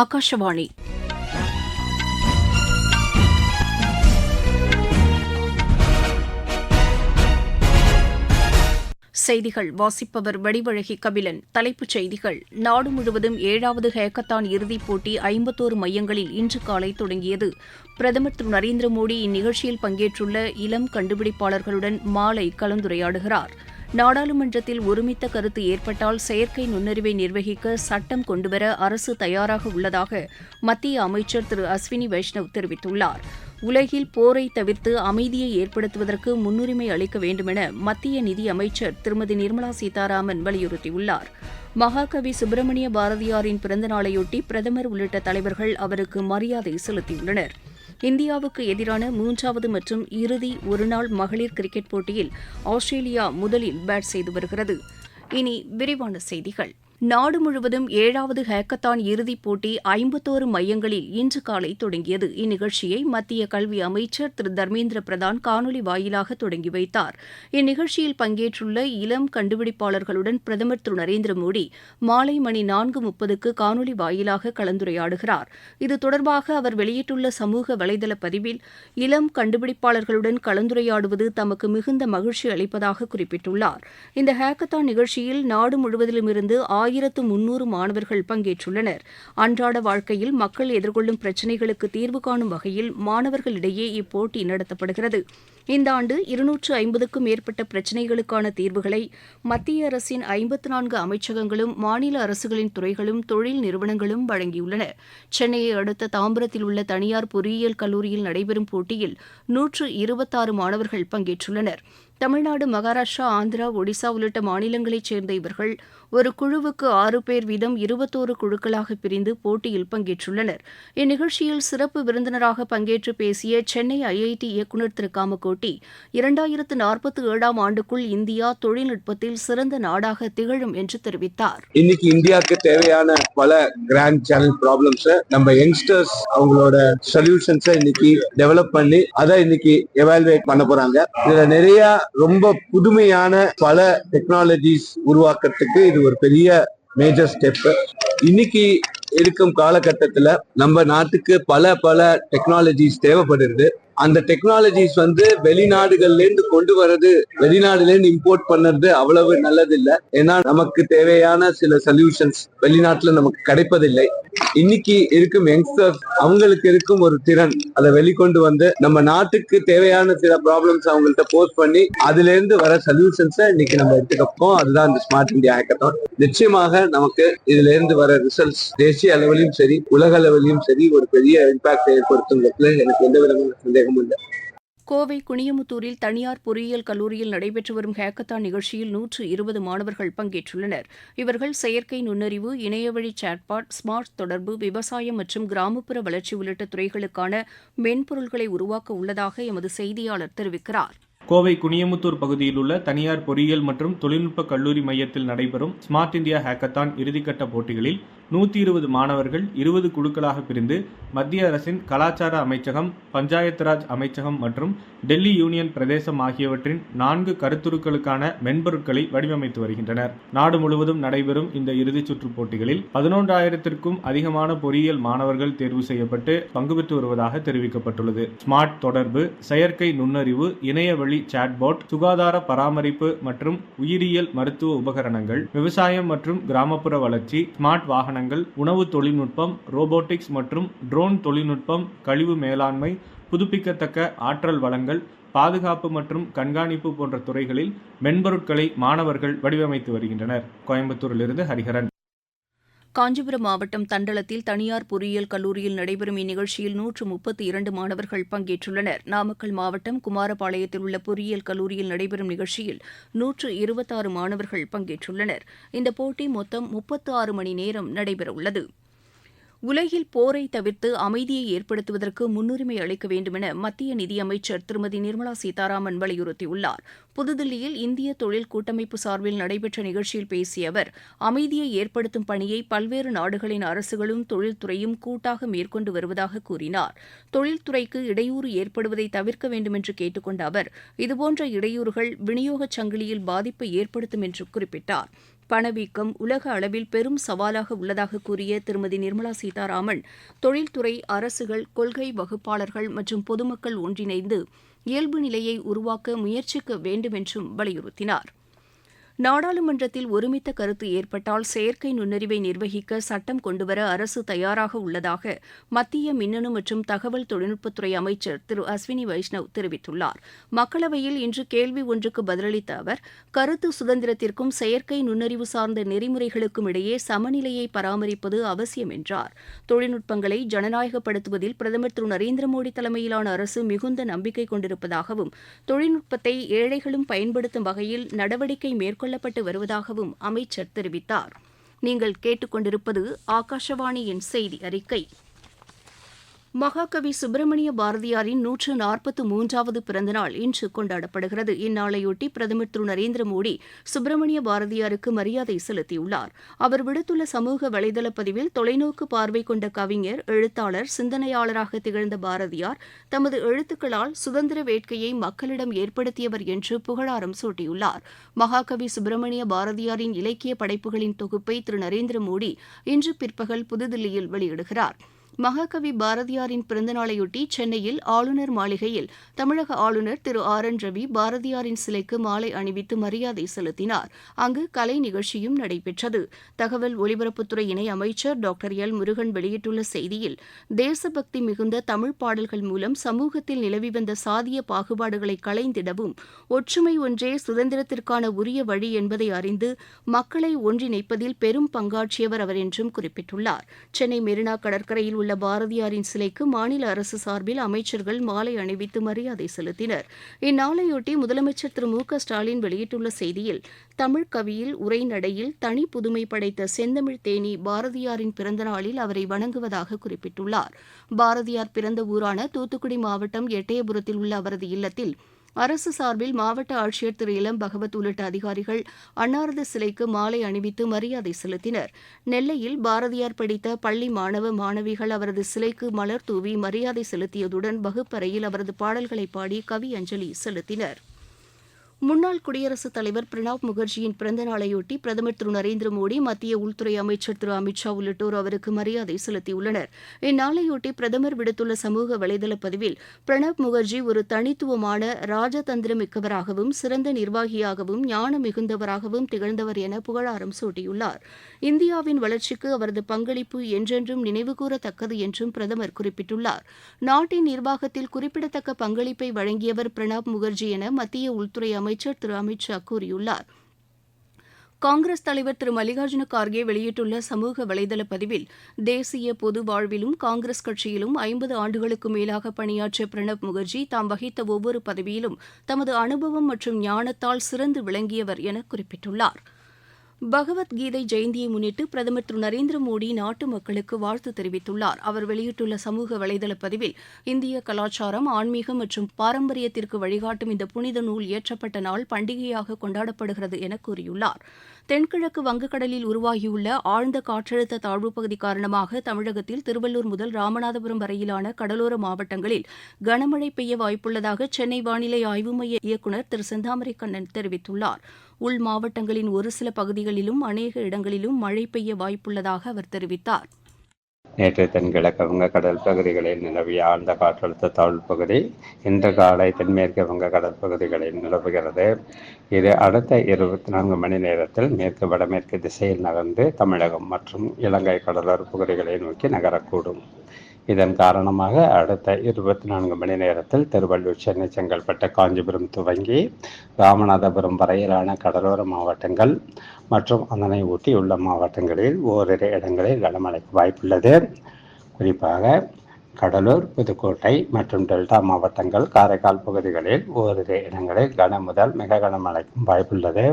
ஆகாஷவாணி செய்திகள். வாசிப்பவர் வடிவழகி கபிலன். தலைப்புச் செய்திகள். நாடு முழுவதும் ஏழாவது ஹேக்கத்தான் இறுதிப் போட்டி ஐம்பத்தோரு மையங்களில் இன்று காலை தொடங்கியது. பிரதமர் திரு. நரேந்திர மோடி இந்நிகழ்ச்சியில் பங்கேற்றுள்ள இளம் கண்டுபிடிப்பாளர்களுடன் மாலை கலந்துரையாடுகிறார். நாடாளுமன்றத்தில் ஒருமித்த கருத்து ஏற்பட்டால் செயற்கை நுண்ணறிவை நிர்வகிக்க சட்டம் கொண்டுவர அரசு தயாராக உள்ளதாக மத்திய அமைச்சர் திரு அஸ்வினி வைஷ்ணவ் தெரிவித்துள்ளார். உலகில் போரை தவிர்த்து அமைதியை ஏற்படுத்துவதற்கு முன்னுரிமை அளிக்க வேண்டுமென மத்திய நிதி அமைச்சர் திருமதி நிர்மலா சீதாராமன் வலியுறுத்தியுள்ளார். மகாகவி சுப்பிரமணிய பாரதியாரின் பிறந்தநாளையொட்டி பிரதமர் உள்ளிட்ட தலைவர்கள் அவருக்கு மரியாதை செலுத்தியுள்ளனர். இந்தியாவுக்கு எதிரான மூன்றாவது மற்றும் இறுதி ஒருநாள் மகளிர் கிரிக்கெட் போட்டியில் ஆஸ்திரேலியா முதலில் பேட் செய்து வருகிறது. இனி விரிவான செய்திகள். நாடு முழுவதும் ஏழாவது ஹேக்கத்தான் இறுதிப் போட்டி ஐம்பத்தோரு மையங்களில் இன்று காலை தொடங்கியது. இந்நிகழ்ச்சியை மத்திய கல்வி அமைச்சர் திரு. தர்மேந்திர பிரதான் காணொலி வாயிலாக தொடங்கி வைத்தார். இந்நிகழ்ச்சியில் பங்கேற்றுள்ள இளம் கண்டுபிடிப்பாளர்களுடன் பிரதமர் திரு. நரேந்திர மோடி மாலை மணி நான்கு முப்பதுக்கு காணொலி வாயிலாக கலந்துரையாடுகிறார். இது தொடர்பாக அவர் வெளியிட்டுள்ள சமூக வலைதள பதிவில் இளம் கண்டுபிடிப்பாளர்களுடன் கலந்துரையாடுவது தமக்கு மிகுந்த மகிழ்ச்சி அளிப்பதாக குறிப்பிட்டுள்ளார். இந்த ஹேக்கத்தான் நிகழ்ச்சியில் நாடு முழுவதிலுமிருந்து ஆயிரத்து முன்னூறு மாணவர்கள் பங்கேற்றுள்ளனர். அன்றாட வாழ்க்கையில் மக்கள் எதிர்கொள்ளும் பிரச்சினைகளுக்கு தீர்வு காணும் வகையில் மாணவர்களிடையே இப்போட்டி நடத்தப்படுகிறது. இந்த ஆண்டு இருநூற்று ஐம்பதுக்கும் மேற்பட்ட பிரச்சினைகளுக்கான தீர்வுகளை மத்திய அரசின் ஐம்பத்து நான்கு அமைச்சகங்களும் மாநில அரசுகளின் துறைகளும் தொழில் நிறுவனங்களும் வழங்கியுள்ளன. சென்னையை அடுத்த தாம்பரத்தில் உள்ள தனியார் பொறியியல் கல்லூரியில் நடைபெறும் போட்டியில் நூற்று இருபத்தாறு மாணவர்கள் பங்கேற்றுள்ளனர். தமிழ்நாடு மகாராஷ்டிரா ஆந்திரா ஒடிசா உள்ளிட்ட மாநிலங்களைச் சேர்ந்த இவர்கள் ஒரு குழுவுக்கு ஆறு பேர் வீதம் இருபத்தோரு குழுக்களாக பிரிந்து போட்டியில் பங்கேற்றுள்ளனர். இந்நிகழ்ச்சியில் சிறப்பு விருந்தினராக பங்கேற்று பேசிய சென்னை ஐஐடி இயக்குநர் திரு. காமகோட்டி இரண்டாயிரத்து நாற்பத்தி ஏழாம் ஆண்டுக்குள் இந்தியா தொழில்நுட்பத்தில் சிறந்த நாடாக திகழும் என்று தெரிவித்தார். இன்னைக்கு இந்தியாவுக்கு தேவையான பல கிராண்ட் சேனல் ப்ராப்ளம்ஸ் நம்ம யங்ஸ்டர்ஸ் அவங்களோட சொல்யூஷன்ஸை இன்னைக்கு டெவலப் பண்ணி அதை இன்னைக்கு எவாலுவேட் பண்ண போறாங்க. இதுல நிறைய ரொம்ப புதுமையான பல டெக்னாலஜிஸ் உருவாக்குறதுக்கு இது ஒரு பெரிய மேஜர் ஸ்டெப் இன்னைக்கு இருக்கும் காலகட்டத்துல நம்ம நாட்டுக்கு பல பல டெக்னாலஜிஸ் தேவைப்படுது. அந்த டெக்னாலஜிஸ் வந்து வெளிநாடுகள்ல இருந்து கொண்டு வர்றது வெளிநாடுல இருந்து இம்போர்ட் பண்ணது அவ்வளவு நல்லது இல்ல ஏன்னா நமக்கு தேவையான சில சொல்யூஷன்ஸ் வெளிநாட்டுல நமக்கு கிடைப்பதில்லை. இன்னைக்கு இருக்கும் யங்ஸ்டர்ஸ் அவங்களுக்கு இருக்கும் ஒரு திறன். அதை வெளிக்கொண்டு வந்து நம்ம நாட்டுக்கு தேவையான சில ப்ராப்ளம்ஸ் அவங்கள்ட்ட போஸ்ட் பண்ணி அதுல இருந்து வர சொல்யூஷன்ஸை இன்னைக்கு நம்ம எடுத்துக்கப்போம் அதுதான் இந்த ஸ்மார்ட் இந்தியா ஹேக்கத்தான் நிச்சயமாக நமக்கு இதுல இருந்து வர ரிசல்ட்ஸ் தேசிய அளவிலும் சரி உலக அளவிலும் சரி ஒரு பெரிய இம்பாக்ட் ஏற்படுத்துங்கிறதுல எனக்கு எந்த விதமான சந்தேகமும் இல்லை. கோவை குனியமுத்தூரில் தனியார் பொறியியல் கல்லூரியில் நடைபெற்று வரும் ஹேக்கத்தான் நிகழ்ச்சியில் நூற்று இருபது மாணவர்கள் பங்கேற்றுள்ளனர். இவர்கள் செயற்கை நுண்ணறிவு இணையவழி சாட்பாட் ஸ்மார்ட் தொடர்பு விவசாயம் மற்றும் கிராமப்புற வளர்ச்சி உள்ளிட்ட துறைகளுக்கான மென்பொருள்களை உருவாக்க உள்ளதாக எமது செய்தியாளர் தெரிவிக்கிறார். கோவை குனியமுத்தூர் பகுதியில் உள்ள தனியார் பொறியியல் மற்றும் தொழில்நுட்ப கல்லூரி மையத்தில் நடைபெறும் ஸ்மார்ட் இந்தியா ஹேக்கத்தான் இறுதிக்கட்ட போட்டிகளில் நூற்றி இருபது மாணவர்கள் இருபது குழுக்களாக பிரிந்து மத்திய அரசின் கலாச்சார அமைச்சகம் பஞ்சாயத்ராஜ் அமைச்சகம் மற்றும் டெல்லி யூனியன் பிரதேசம் ஆகியவற்றின் நான்கு கருத்துருக்களுக்கான மென்பொருட்களை வடிவமைத்து வருகின்றனர். நாடு முழுவதும் நடைபெறும் இந்த இறுதிச் சுற்று போட்டிகளில் பதினொன்றாயிரத்திற்கும் அதிகமான பொறியியல் மாணவர்கள் தேர்வு செய்யப்பட்டு பங்கு பெற்று வருவதாக தெரிவிக்கப்பட்டுள்ளது. ஸ்மார்ட் தொடர்பு செயற்கை நுண்ணறிவு இணையவழி சாட்பாட் சுகாதார பராமரிப்பு மற்றும் உயிரியல் மருத்துவ உபகரணங்கள் விவசாயம் மற்றும் கிராமப்புற வளர்ச்சி ஸ்மார்ட் வாகன வாகனங்கள் உணவு தொழில்நுட்பம் ரோபோட்டிக்ஸ் மற்றும் ட்ரோன் தொழில்நுட்பம் கழிவு மேலாண்மை புதுப்பிக்கத்தக்க ஆற்றல் வளங்கள் பாதுகாப்பு மற்றும் கண்காணிப்பு போன்ற துறைகளில் மென்பொருட்களை மாணவர்கள் வடிவமைத்து வருகின்றனர். கோயம்புத்தூரிலிருந்து ஹரிஹரன். காஞ்சிபுரம் மாவட்டம் தண்டலத்தில் தனியார் பொறியியல் கல்லூரியில் நடைபெறும் இந்நிகழ்ச்சியில் நூற்று முப்பத்தி இரண்டு மாணவர்கள் பங்கேற்றுள்ளனர். நாமக்கல் மாவட்டம் குமாரபாளையத்தில் உள்ள பொறியியல் கல்லூரியில் நடைபெறும் நிகழ்ச்சியில் நூற்று இருபத்தாறு மாணவர்கள் பங்கேற்றுள்ளனர். இந்த போட்டி மொத்தம் முப்பத்து ஆறு மணி நேரம் நடைபெறவுள்ளது. உலகில் போரை தவிர்த்து அமைதியை ஏற்படுத்துவதற்கு முன்னுரிமை அளிக்க வேண்டுமென மத்திய நிதியமைச்சர் திருமதி நிர்மலா சீதாராமன் வலியுறுத்தியுள்ளார். புதுதில்லியில் இந்திய தொழில் கூட்டமைப்பு சார்பில் நடைபெற்ற நிகழ்ச்சியில் பேசிய அவர் அமைதியை ஏற்படுத்தும் பணியை பல்வேறு நாடுகளின் அரசுகளும் தொழில்துறையும் கூட்டாக மேற்கொண்டு வருவதாக கூறினார். தொழில்துறைக்கு இடையூறு ஏற்படுவதை தவிர்க்க வேண்டுமென்று கேட்டுக்கொண்ட அவர் இதுபோன்ற இடையூறுகள் விநியோகச் சங்கிலியில் பாதிப்பை ஏற்படுத்தும் என்று குறிப்பிட்டார். பணவீக்கம் உலக அளவில் பெரும் சவாலாக உள்ளதாக கூறிய திருமதி நிர்மலா சீதாராமன் தொழில்துறை அரசுகள் கொள்கை வகுப்பாளர்கள் மற்றும் பொதுமக்கள் ஒன்றிணைந்து இயல்பு நிலையை உருவாக்க முயற்சிக்க வேண்டும் என்றும் வலியுறுத்தினார். நாடாளுமன்றத்தில் ஒருமித்த கருத்து ஏற்பட்டால் செயற்கை நுண்ணறிவை நிர்வகிக்க சட்டம் கொண்டுவர அரசு தயாராக உள்ளதாக மத்திய மின்னணு மற்றும் தகவல் தொழில்நுட்பத்துறை அமைச்சர் திரு அஸ்வினி வைஷ்ணவ் தெரிவித்துள்ளார். மக்களவையில் இன்று கேள்வி ஒன்றுக்கு பதிலளித்த அவர் கருத்து சுதந்திரத்திற்கும் செயற்கை நுண்ணறிவு சார்ந்த நெறிமுறைகளுக்கும் இடையே சமநிலையை பராமரிப்பது அவசியம் என்றார். தொழில்நுட்பங்களை ஜனநாயகப்படுத்துவதில் பிரதமர் திரு நரேந்திர மோடி தலைமையிலான அரசு மிகுந்த நம்பிக்கை கொண்டிருப்பதாகவும் தொழில்நுட்பத்தை ஏழைகளும் பயன்படுத்தும் வகையில் நடவடிக்கை மேற்கொள்ள மேற்கொள்ளப்பட்டு வருவதாகவும் அமைச்சர் தெரிவித்தார். நீங்கள் கேட்டுக்கொண்டிருப்பது ஆகாஷவாணியின் செய்தி அறிக்கை. மகாகவி சுப்பிரமணிய பாரதியாரின் நூற்று நாற்பத்து மூன்றாவது பிறந்தநாள் இன்று கொண்டாடப்படுகிறது. இந்நாளையொட்டி பிரதமர் திரு நரேந்திர மோடி சுப்பிரமணிய பாரதியாருக்கு மரியாதை செலுத்தியுள்ளார். அவர் விடுத்துள்ள சமூக வலைதள பதிவில் தொலைநோக்கு பார்வை கொண்ட கவிஞர் எழுத்தாளர் சிந்தனையாளராக திகழ்ந்த பாரதியார் தமது எழுத்துக்களால் சுதந்திர வேட்கையை மக்களிடம் ஏற்படுத்தியவர் என்று புகழாரம் சூட்டியுள்ளார். மகாகவி சுப்பிரமணிய பாரதியாரின் இலக்கிய படைப்புகளின் தொகுப்பை திரு நரேந்திர மோடி இன்று பிற்பகல் புதுதில்லியில் வெளியிடுகிறார். மகாகவி பாரதியாரின் பிறந்தநாளையொட்டி சென்னையில் ஆளுநர் மாளிகையில் தமிழக ஆளுநர் திரு ஆர் என் ரவி பாரதியாரின் சிலைக்கு மாலை அணிவித்து மரியாதை செலுத்தினார். அங்கு கலை நிகழ்ச்சியும் நடைபெற்றது. தகவல் ஒலிபரப்புத்துறை இணை அமைச்சர் டாக்டர் எல் முருகன் வெளியிட்டுள்ள செய்தியில் தேசபக்தி மிகுந்த தமிழ் பாடல்கள் மூலம் சமூகத்தில் நிலவி வந்த சாதிய பாகுபாடுகளை களைந்திடவும் ஒற்றுமை ஒன்றே சுதந்திரத்திற்கான உரிய வழி என்பதை அறிந்து மக்களை ஒன்றிணைப்பதில் பெரும் பங்காற்றியவர் அவர் என்றும் குறிப்பிட்டுள்ளார். சென்னை மெரினா கடற்கரையில் உள்ள பாரதியாரின் சிலைக்கு மாநில அரசு சார்பில் அமைச்சர்கள் மாலை அணிவித்து மரியாதை செலுத்தினர். இந்நாளையொட்டி முதலமைச்சர் திரு மு க ஸ்டாலின் வெளியிட்டுள்ள செய்தியில் தமிழ் கவியில் உரைநடையில் தனி புதுமை படைத்த செந்தமிழ் தேனி பாரதியாரின் பிறந்த நாளில் அவரை வணங்குவதாக குறிப்பிட்டுள்ளார். பாரதியார் பிறந்த ஊரான தூத்துக்குடி மாவட்டம் எட்டயபுரத்தில் உள்ள அவரது இல்லத்தில் அரசு சார்பில் மாவட்ட ஆட்சியர் திரு இளம் பகவத் உள்ளிட்ட அதிகாரிகள் அன்னாரது சிலைக்கு மாலை அணிவித்து மரியாதை செலுத்தினர். நெல்லையில் பாரதியார் படித்த பள்ளி மாணவ மாணவிகள் அவரது சிலைக்கு மலர் தூவி மரியாதை செலுத்தியதுடன் வகுப்பறையில் அவரது பாடல்களை பாடி கவி அஞ்சலி செலுத்தினர். முன்னாள் குடியரசுத் தலைவர் பிரணாப் முகர்ஜியின் பிறந்த நாளையொட்டி பிரதமர் திரு நரேந்திர மோடி மத்திய உள்துறை அமைச்சர் திரு அமித்ஷா உள்ளிட்டோர் அவருக்கு மரியாதை செலுத்தியுள்ளனர். இந்நாளையொட்டி பிரதமர் விடுத்துள்ள சமூக வலைதள பதிவில் பிரணாப் முகர்ஜி ஒரு தனித்துவமான ராஜதந்திரமிக்கவராகவும் சிறந்த நிர்வாகியாகவும் ஞான மிகுந்தவராகவும் திகழ்ந்தவர் என புகழாரம் சூட்டியுள்ளார். இந்தியாவின் வளர்ச்சிக்கு அவரது பங்களிப்பு என்றென்றும் நினைவுகூரத்தக்கது என்றும் பிரதமர் குறிப்பிட்டுள்ளார். நாட்டின் நிர்வாகத்தில் குறிப்பிடத்தக்க பங்களிப்பை வழங்கியவர் பிரணாப் முகர்ஜி என மத்திய உள்துறை அமைச்சர் திரு அமித் ஷா கூறியுள்ளார். காங்கிரஸ் தலைவர் திரு மல்லிகார்ஜுன கார்கே வெளியிட்டுள்ள சமூக வலைதள பதிவில் தேசிய பொது வாழ்விலும் காங்கிரஸ் கட்சியிலும் ஐம்பது ஆண்டுகளுக்கு மேலாக பணியாற்றிய பிரணப் முகர்ஜி தாம் வகித்த ஒவ்வொரு பதவியிலும் தமது அனுபவம் மற்றும் ஞானத்தால் சிறந்து விளங்கியவர் என குறிப்பிட்டுள்ளார். பகவத்கீதை ஜெயந்தியை முன்னிட்டு பிரதமர் திரு நரேந்திர மோடி நாட்டு மக்களுக்கு வாழ்த்து தெரிவித்துள்ளார். அவர் வெளியிட்டுள்ள சமூக வலைதள பதிவில் இந்திய கலாச்சாரம் ஆன்மீகம் மற்றும் பாரம்பரியத்திற்கு வழிகாட்டும் இந்த புனித நூல் இயற்றப்பட்ட நாள் பண்டிகையாக கொண்டாடப்படுகிறது என கூறியுள்ளார். தென்கிழக்கு வங்கக்கடலில் உருவாகியுள்ள ஆழ்ந்த காற்றழுத்த தாழ்வுப் பகுதி காரணமாக தமிழகத்தில் திருவள்ளூர் முதல் ராமநாதபுரம் வரையிலான கடலோர மாவட்டங்களில் கனமழை பெய்ய வாய்ப்புள்ளதாக சென்னை வானிலை ஆய்வு மைய இயக்குநர் திரு செந்தாமரை கண்ணன் தெரிவித்துள்ளார். உள் மாவட்டங்களின் ஒரு சில பகுதிகளிலும் அநேக இடங்களிலும் மழை பெய்ய வாய்ப்புள்ளதாக அவர் தெரிவித்தார். நேற்று தென்கிழக்கு வங்க கடல் பகுதிகளில் நிலவிய ஆழ்ந்த காற்றழுத்த தாழ்வு பகுதி இன்று காலை தென்மேற்கு வங்க கடல் பகுதிகளில் நிலவுகிறது. இது அடுத்த இருபத்தி நான்கு மணி நேரத்தில் மேற்கு வடமேற்கு திசையில் நகர்ந்து தமிழகம் மற்றும் இலங்கை கடலோர பகுதிகளை நோக்கி நகரக்கூடும். இதன் காரணமாக அடுத்த இருபத்தி நான்கு மணி நேரத்தில் திருவள்ளூர் சென்னை செங்கல்பட்டு காஞ்சிபுரம் துவங்கி ராமநாதபுரம் வரையிலான கடலோர மாவட்டங்கள் மற்றும் அதனை ஒட்டியுள்ள மாவட்டங்களில் ஓரிரு இடங்களில் கனமழைக்கு வாய்ப்புள்ளது. குறிப்பாக கடலூர் புதுக்கோட்டை மற்றும் டெல்டா மாவட்டங்கள் காரைக்கால் பகுதிகளில் ஓரிரு இடங்களில் கன முதல் மிக கனமழைக்கும் வாய்ப்புள்ளது.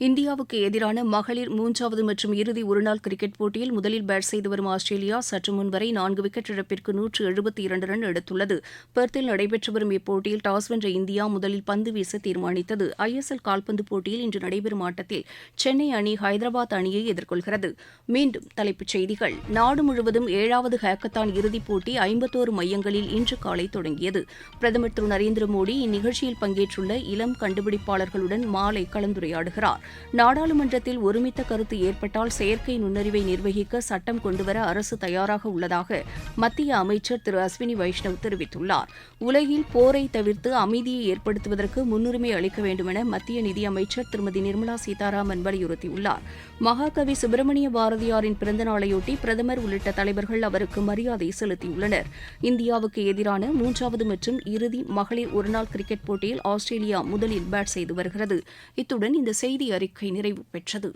இந்தியாவுக்கு எதிரான மகளிர் மூன்றாவது மற்றும் இறுதி ஒருநாள் கிரிக்கெட் போட்டியில் முதலில் பேட் செய்து வரும் ஆஸ்திரேலியா சற்று முன் வரை நான்கு விக்கெட் இழப்பிற்கு நூற்று எழுபத்தி இரண்டு ரன் எடுத்துள்ளது. பெர்த்தில் நடைபெற்று வரும் இப்போட்டியில் டாஸ் வென்ற இந்தியா முதலில் பந்து வீச தீர்மானித்தது. ஐஎஸ்எல் கால்பந்து போட்டியில் இன்று நடைபெறும் ஆட்டத்தில் சென்னை அணி ஹைதராபாத் அணியை எதிர்கொள்கிறது. மீண்டும் தலைப்புச் செய்திகள். நாடு முழுவதும் ஏழாவது ஹேக்கத்தான் இறுதிப் போட்டி ஐம்பத்தோரு மையங்களில் இன்று காலை தொடங்கியது. பிரதமர் திரு நரேந்திர மோடி இந்நிகழ்ச்சியில் பங்கேற்றுள்ள இளம் கண்டுபிடிப்பாளர்களுடன் மாலை கலந்துரையாடுகிறார். நாடாளுமன்றத்தில் ஒருமித்த கருத்து ஏற்பட்டால் செயற்கை நுண்ணறிவை நிர்வகிக்க சட்டம் கொண்டுவர அரசு தயாராக உள்ளதாக மத்திய அமைச்சர் திரு அஸ்வினி வைஷ்ணவ் தெரிவித்துள்ளார். உலகில் போரை தவிர்த்து அமைதியை ஏற்படுத்துவதற்கு முன்னுரிமை அளிக்க வேண்டுமென மத்திய நிதியமைச்சர் திருமதி நிர்மலா சீதாராமன் வலியுறுத்தியுள்ளார். மகாகவி சுப்பிரமணிய பாரதியாரின் பிறந்தநாளையொட்டி பிரதமர் உள்ளிட்ட தலைவர்கள் அவருக்கு மரியாதை செலுத்தியுள்ளனர். இந்தியாவுக்கு எதிரான மூன்றாவது மற்றும் இறுதி மகளிர் ஒருநாள் கிரிக்கெட் போட்டியில் ஆஸ்திரேலியா முதலில் பேட் செய்து வருகிறது. இத்துடன் இந்த செய்தி அறிக்கை நிறைவு பெற்றது.